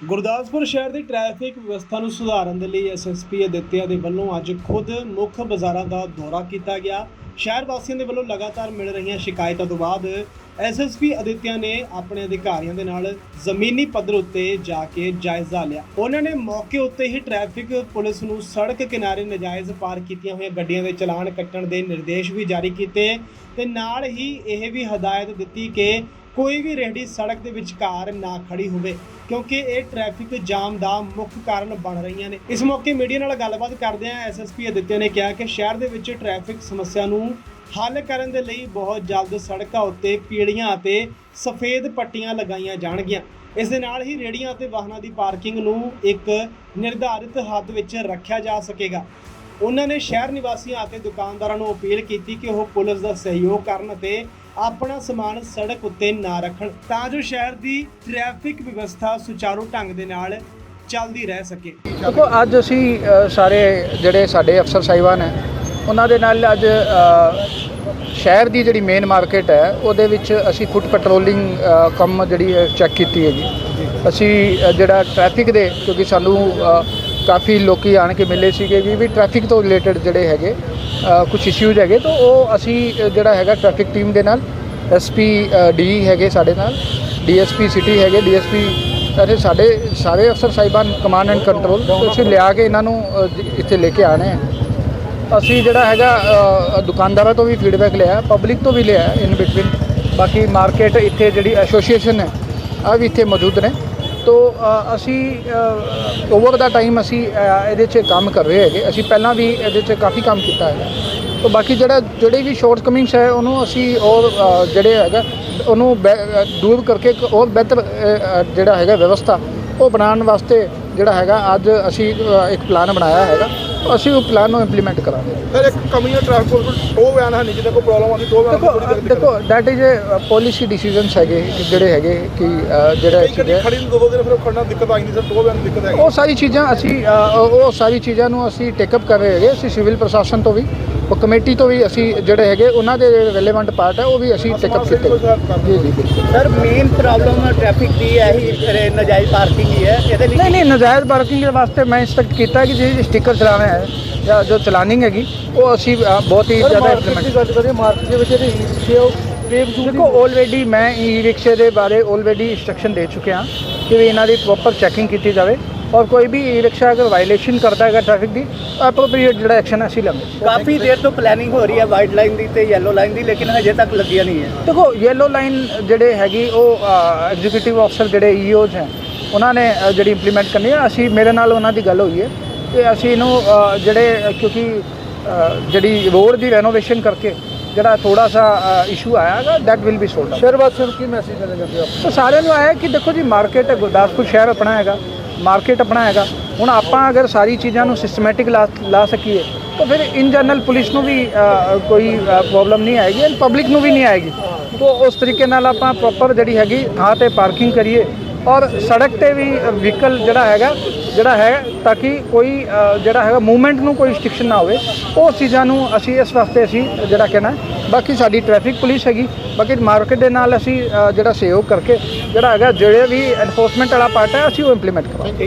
ਗੁਰਦਾਸਪੁਰ ਸ਼ਹਿਰ ਦੀ ਟ੍ਰੈਫਿਕ ਵਿਵਸਥਾ ਨੂੰ ਸੁਧਾਰਨ ਦੇ ਲਈ ਐਸਐਸਪੀ ਅਦਿੱਤਿਆ ਦੇ ਵੱਲੋਂ ਅੱਜ ਖੁਦ ਮੁੱਖ ਬਾਜ਼ਾਰਾਂ ਦਾ ਦੌਰਾ ਕੀਤਾ ਗਿਆ। ਸ਼ਹਿਰ ਵਾਸੀਆਂ ਦੇ ਵੱਲੋਂ ਲਗਾਤਾਰ ਮਿਲ ਰਹੀਆਂ ਸ਼ਿਕਾਇਤਾਂ ਤੋਂ ਬਾਅਦ ਐਸਐਸਪੀ ਅਦਿੱਤਿਆ ਨੇ ਆਪਣੇ ਅਧਿਕਾਰੀਆਂ ਦੇ ਨਾਲ ਜ਼ਮੀਨੀ ਪੱਧਰ ਉੱਤੇ ਜਾ ਕੇ ਜਾਇਜ਼ਾ ਲਿਆ। ਉਹਨਾਂ ਨੇ ਮੌਕੇ ਉੱਤੇ ਹੀ ਟ੍ਰੈਫਿਕ ਪੁਲਿਸ ਨੂੰ ਸੜਕ ਕਿਨਾਰੇ ਨਜਾਇਜ਼ ਪਾਰਕ ਕੀਤੀਆਂ ਹੋਈਆਂ ਗੱਡੀਆਂ ਦੇ ਚਲਾਨ ਕੱਟਣ ਦੇ ਨਿਰਦੇਸ਼ ਵੀ ਜਾਰੀ ਕੀਤੇ ਤੇ ਨਾਲ ਹੀ ਇਹ ਵੀ ਹਦਾਇਤ ਦਿੱਤੀ ਕਿ ਕੋਈ ਵੀ ਰੇਹੜੀ ਸੜਕ ਦੇ ਵਿਚਕਾਰ ਨਾ ਖੜੀ ਹੋਵੇ, ਕਿਉਂਕਿ ਇਹ ਟ੍ਰੈਫਿਕ ਜਾਮ ਦਾ ਮੁੱਖ ਕਾਰਨ ਬਣ ਰਹੀਆਂ ਨੇ। ਇਸ ਮੌਕੇ ਮੀਡੀਆ ਨਾਲ ਗੱਲਬਾਤ ਕਰਦਿਆਂ ਐਸਐਸਪੀ ਅਦਿੱਤਿਆ ਨੇ ਕਿਹਾ ਕਿ ਸ਼ਹਿਰ ਦੇ ਵਿੱਚ ਟ੍ਰੈਫਿਕ ਸਮੱਸਿਆ ਨੂੰ ਹੱਲ ਕਰਨ ਦੇ ਲਈ ਬਹੁਤ ਜਲਦ ਸੜਕਾਂ ਉੱਤੇ ਪੀੜੀਆਂ ਅਤੇ ਸਫੇਦ ਪੱਟੀਆਂ ਲਗਾਈਆਂ ਜਾਣਗੀਆਂ। ਇਸ ਦੇ ਨਾਲ ਹੀ ਰੇਹੜੀਆਂ ਅਤੇ ਵਾਹਨਾਂ ਦੀ ਪਾਰਕਿੰਗ ਨੂੰ ਇੱਕ ਨਿਰਧਾਰਿਤ ਹੱਦ ਵਿੱਚ ਰੱਖਿਆ ਜਾ ਸਕੇਗਾ। ਉਹਨਾਂ ਨੇ ਸ਼ਹਿਰ ਨਿਵਾਸੀਆਂ ਅਤੇ ਦੁਕਾਨਦਾਰਾਂ ਨੂੰ ਅਪੀਲ ਕੀਤੀ ਕਿ ਉਹ ਪੁਲਿਸ ਦਾ ਸਹਿਯੋਗ ਕਰਨ ਅਤੇ ਆਪਣਾ ਸਮਾਨ ਸੜਕ ਉੱਤੇ ਨਾ ਰੱਖਣ ਤਾਂ ਜੋ ਸ਼ਹਿਰ ਦੀ ਟ੍ਰੈਫਿਕ ਵਿਵਸਥਾ ਸੁਚਾਰੂ ਢੰਗ ਦੇ ਨਾਲ ਚੱਲਦੀ ਰਹਿ ਸਕੇ। ਦੇਖੋ ਅੱਜ ਅਸੀਂ ਅ, ਸਾਰੇ ਜਿਹੜੇ ਸਾਡੇ ਅਫਸਰ ਸਾਹਿਬਾਨ ਹੈ ਉਹਨਾਂ ਦੇ ਨਾਲ ਅੱਜ ਅ, ਸ਼ਹਿਰ ਦੀ ਜਿਹੜੀ ਮੇਨ ਮਾਰਕੀਟ ਹੈ ਉਹਦੇ ਵਿੱਚ ਅਸੀਂ ਫੁੱਟ ਪੈਟਰੋਲਿੰਗ ਅ, ਕੰਮ ਜਿਹੜੀ ਚੈੱਕ ਕੀਤੀ ਹੈ ਜੀ ਅਸੀਂ ਅ, ਜਿਹੜਾ ਟ੍ਰੈਫਿਕ ਦੇ ਕਿਉਂਕਿ ਸਾਨੂੰ ਅ, ਕਾਫੀ ਲੋਕੀ ਆਣ ਕੇ ਮਿਲੇ ਸੀਗੇ ਵੀ ਵੀ ਟ੍ਰੈਫਿਕ ਤੋਂ ਰਿਲੇਟਡ ਜਿਹੜੇ ਹੈਗੇ ਕੁਝ ਇਸ਼ੂਜ਼ ਹੈਗੇ ਤਾਂ ਉਹ ਅਸੀਂ ਅ, ਜਿਹੜਾ ਹੈਗਾ ਟ੍ਰੈਫਿਕ ਟੀਮ ਦੇ ਨਾਲ ਐਸਪੀ ਡੀ ਹੈਗੇ ਸਾਡੇ ਨਾਲ ਡੀਐਸਪੀ ਸਿਟੀ ਹੈਗੇ ਡੀਐਸਪੀ ਅਤੇ ਸਾਡੇ ਸਾਰੇ ਅਫਸਰ ਸਾਹਿਬਾਨ ਕਮਾਂਡ ਐਂਡ ਕੰਟਰੋਲ ਤੁਸੀਂ ਲਿਆ ਕੇ ਇਹਨਾਂ ਨੂੰ ਇੱਥੇ ਲੈ ਕੇ ਆਣੇ ਆ। ਅਸੀਂ ਜਿਹੜਾ ਹੈਗਾ ਦੁਕਾਨਦਾਰਾਂ ਤੋਂ ਵੀ ਫੀਡਬੈਕ ਲਿਆ ਪਬਲਿਕ ਤੋਂ ਵੀ ਲਿਆ ਇਨ ਬਿਟਵੀਨ ਬਾਕੀ ਮਾਰਕੀਟ ਇੱਥੇ ਜਿਹੜੀ ਐਸੋਸੀਏਸ਼ਨ ਹੈ ਆ ਵੀ ਇੱਥੇ ਮੌਜੂਦ ਨੇ। ਤੋ ਅਸੀਂ ਓਵਰ ਦਾ ਟਾਈਮ ਅਸੀਂ ਇਹਦੇ 'ਚ ਕੰਮ ਕਰ ਰਹੇ ਹੈਗੇ। ਅਸੀਂ ਪਹਿਲਾਂ ਵੀ ਇਹਦੇ 'ਚ ਕਾਫੀ ਕੰਮ ਕੀਤਾ ਹੈ ਤੋ ਬਾਕੀ ਜਿਹੜਾ ਜਿਹੜੇ ਵੀ ਸ਼ਾਰਟ ਕਮਿੰਗਸ ਹੈ ਉਹਨੂੰ ਅਸੀਂ ਔਰ ਜਿਹੜੇ ਹੈਗਾ ਉਹਨੂੰ ਦੂਰ ਕਰਕੇ ਇੱਕ ਹੋਰ ਬਿਹਤਰ ਜਿਹੜਾ ਹੈਗਾ ਵਿਵਸਥਾ ਉਹ ਬਣਾਉਣ ਵਾਸਤੇ ਜਿਹੜਾ ਹੈਗਾ ਅੱਜ ਅਸੀਂ ਇੱਕ ਪਲਾਨ ਬਣਾਇਆ ਹੈਗਾ ਅਸੀਂ ਉਹ ਪਲਾਨ ਨੂੰ ਇੰਪਲੀਮੈਂਟ ਕਰਾਂਗੇ। ਸਰ ਇੱਕ ਕਮੀ ਹੈ ਟ੍ਰਾਂਸਪੋਰਟ ਟੋ ਵੈਨ ਹੈ ਨਹੀਂ ਜਿਹਦੇ ਕੋਈ ਪ੍ਰੋਬਲਮ ਆਉਂਦੀ ਟੋ ਵੈਨ ਦੇਖੋ ਦੇਖੋ that is a policy decisions ਹੈਗੇ ਜਿਹੜੇ ਹੈਗੇ ਕਿ ਜਿਹੜਾ ਹੈ। ਖੜੀ ਨੂੰ ਦੋ ਦੋ ਦਿਨ ਫਿਰ ਖੜਨਾ ਦਿੱਕਤ ਆਈ ਨਹੀਂ ਸਰ ਟੋ ਵੈਨ ਦਿੱਕਤ ਹੈਗੀ। ਉਹ ਸਾਰੀ ਚੀਜ਼ਾਂ ਅਸੀਂ ਉਹ ਸਾਰੀ ਚੀਜ਼ਾਂ ਨੂੰ ਅਸੀਂ ਟੇਕਅਪ ਕਰ ਰਹੇ ਹੈਗੇ ਅਸੀਂ ਸਿਵਲ ਪ੍ਰਸ਼ਾਸਨ ਤੋਂ ਵੀ। ਉਹ ਕਮੇਟੀ ਤੋਂ ਵੀ ਅਸੀਂ ਜਿਹੜੇ ਹੈਗੇ ਉਹਨਾਂ ਦੇ ਰੈਲੇਵੈਂਟ ਪਾਰਟ ਹੈ ਉਹ ਵੀ ਅਸੀਂ ਟੇਕਅਪ ਕੀਤੇ। ਜੀ ਜੀ ਸਰ ਮੇਨ ਪ੍ਰੋਬਲਮ ਟ੍ਰੈਫਿਕ ਦੀ ਹੈ ਹੀ ਨਜਾਇਜ਼ ਪਾਰਕਿੰਗ ਹੀ ਹੈ। ਇਹਦੇ ਲਈ ਨਹੀਂ ਨਹੀਂ ਨਜਾਇਜ਼ ਪਾਰਕਿੰਗ ਦੇ ਵਾਸਤੇ ਮੈਂ ਇੰਸਟਰਕਟ ਕੀਤਾ ਕਿ ਜਿਹੜੀ ਸਟicker ਚਲਾਣਾ ਹੈ ਜਾਂ ਜੋ ਚਲਾਨਿੰਗ ਹੈਗੀ ਉਹ ਅਸੀਂ ਬਹੁਤ ਹੀ ਜ਼ਿਆਦਾ ਇੰਪਲੀਮੈਂਟ ਮਾਰਕੀਟ ਦੇ ਵਿੱਚ ਜਿਹੜੀ ਦੇਖੋ ਆਲਰੇਡੀ ਮੈਂ ਈ ਰਿਕਸ਼ੇ ਦੇ ਬਾਰੇ ਆਲਰੇਡੀ ਇੰਸਟਰਕਸ਼ਨ ਦੇ ਚੁੱਕਿਆ ਕਿ ਵੀ ਇਹਨਾਂ ਦੀ ਪ੍ਰੋਪਰ ਚੈਕਿੰਗ ਕੀਤੀ ਜਾਵੇ। ਔਰ ਕੋਈ ਵੀ ਈ ਰਿਕਸ਼ਾ ਅਗਰ ਵਾਇਲੇਸ਼ਨ ਕਰਦਾ ਹੈਗਾ ਟ੍ਰੈਫਿਕ ਦੀ ਐਪਰੋਪਰੀਏਟ ਜਿਹੜਾ ਐਕਸ਼ਨ ਅਸੀਂ ਲਵਾਂਗੇ ਕਾਫੀ ਦੇਰ ਤੋਂ ਪਲੈਨਿੰਗ ਹੋ ਰਹੀ ਹੈ ਵਾਈਟ ਲਾਈਨ ਦੀ ਤੇ ਯੈਲੋ ਲਾਈਨ ਦੀ ਲੇਕਿਨ ਹਜੇ ਤੱਕ ਲੱਗੀਆਂ ਨਹੀਂ ਹੈ। ਦੇਖੋ ਯੈਲੋ ਲਾਈਨ ਜਿਹੜੇ ਹੈਗੀ ਉਹ ਐਗਜ਼ੀਕਿਊਟਿਵ ਅਫਸਰ ਜਿਹੜੇ ਈਓਜ਼ ਹੈ ਉਹਨਾਂ ਨੇ ਜਿਹੜੀ ਇੰਪਲੀਮੈਂਟ ਕਰਨੀ ਹੈ। ਅਸੀਂ ਮੇਰੇ ਨਾਲ ਉਹਨਾਂ ਦੀ ਗੱਲ ਹੋਈ ਹੈ ਤੇ ਅਸੀਂ ਇਹਨੂੰ ਜਿਹੜੇ ਕਿਉਂਕਿ ਜਿਹੜੀ ਰੋਡ ਦੀ ਰੈਨੋਵੇਸ਼ਨ ਕਰਕੇ ਜਿਹੜਾ ਥੋੜਾ ਸਾ ਇਸ਼ੂ ਆਇਆ ਹੈਗਾ ਦੈਟ ਵਿਲ ਬੀ ਸੋਲਡ ਸ਼ਹਿਰ ਵਾਸੀਆਂ ਨੂੰ ਕੀ ਮੈਸੇਜ ਦੇਣਾ ਚਾਹੁੰਦੇ ਆਪ ਤਾਂ ਸਾਰਿਆਂ ਨੂੰ ਆਇਆ ਕਿ ਦੇਖੋ ਜੀ ਮਾਰਕੀਟ ਹੈ ਗੁਰਦਾਸਪੁਰ ਸ਼ਹਿਰ ਆਪਣਾ ਹੈਗਾ। ਮਾਰਕੀਟ ਆਪਣਾ ਹੈਗਾ। ਹੁਣ ਆਪਾਂ ਅਗਰ ਸਾਰੀ ਚੀਜ਼ਾਂ ਨੂੰ ਸਿਸਟਮੈਟਿਕ ਲਾ ਲਾ ਸਕੀਏ, ਤਾਂ ਫਿਰ ਇਨ ਜਨਰਲ ਪੁਲਿਸ ਨੂੰ ਵੀ ਕੋਈ ਪ੍ਰੋਬਲਮ ਨਹੀਂ ਆਏਗੀ ਐਂਡ ਪਬਲਿਕ ਨੂੰ ਵੀ ਨਹੀਂ ਆਏਗੀ। ਤਾਂ ਉਸ ਤਰੀਕੇ ਨਾਲ ਆਪਾਂ ਪ੍ਰੋਪਰ ਜਿਹੜੀ ਹੈਗੀ ਥਾਂ ਤੇ ਪਾਰਕਿੰਗ ਕਰੀਏ ਔਰ ਸੜਕ ਤੇ ਵੀ ਵਹੀਕਲ ਜਿਹੜਾ ਹੈਗਾ, ਜਿਹੜਾ ਹੈ ਤਾਂ ਕਿ ਕੋਈ ਜਿਹੜਾ ਹੈਗਾ ਮੂਵਮੈਂਟ ਨੂੰ ਕੋਈ ਰਿਸਟ੍ਰਿਕਸ਼ਨ ਨਾ ਹੋਵੇ, ਉਹ ਚੀਜ਼ਾਂ ਨੂੰ ਅਸੀਂ ਇਸ ਵਾਸਤੇ ਅਸੀਂ ਜਿਹੜਾ ਕਹਿਣਾ ਬਾਕੀ ਸਾਡੀ ਟ੍ਰੈਫਿਕ ਪੁਲਿਸ ਹੈਗੀ, ਬਾਕੀ ਮਾਰਕੀਟ ਦੇ ਨਾਲ ਅਸੀਂ ਜਿਹੜਾ ਸਹਿਯੋਗ ਕਰਕੇ ਜਿਹੜਾ ਹੈਗਾ ਜਿਹੜੇ ਵੀ ਐਨਫੋਰਸਮੈਂਟ ਵਾਲਾ ਪਾਰਟ ਹੈ ਅਸੀਂ ਉਹ ਇੰਪਲੀਮੈਂਟ ਕਰਾਂਗੇ।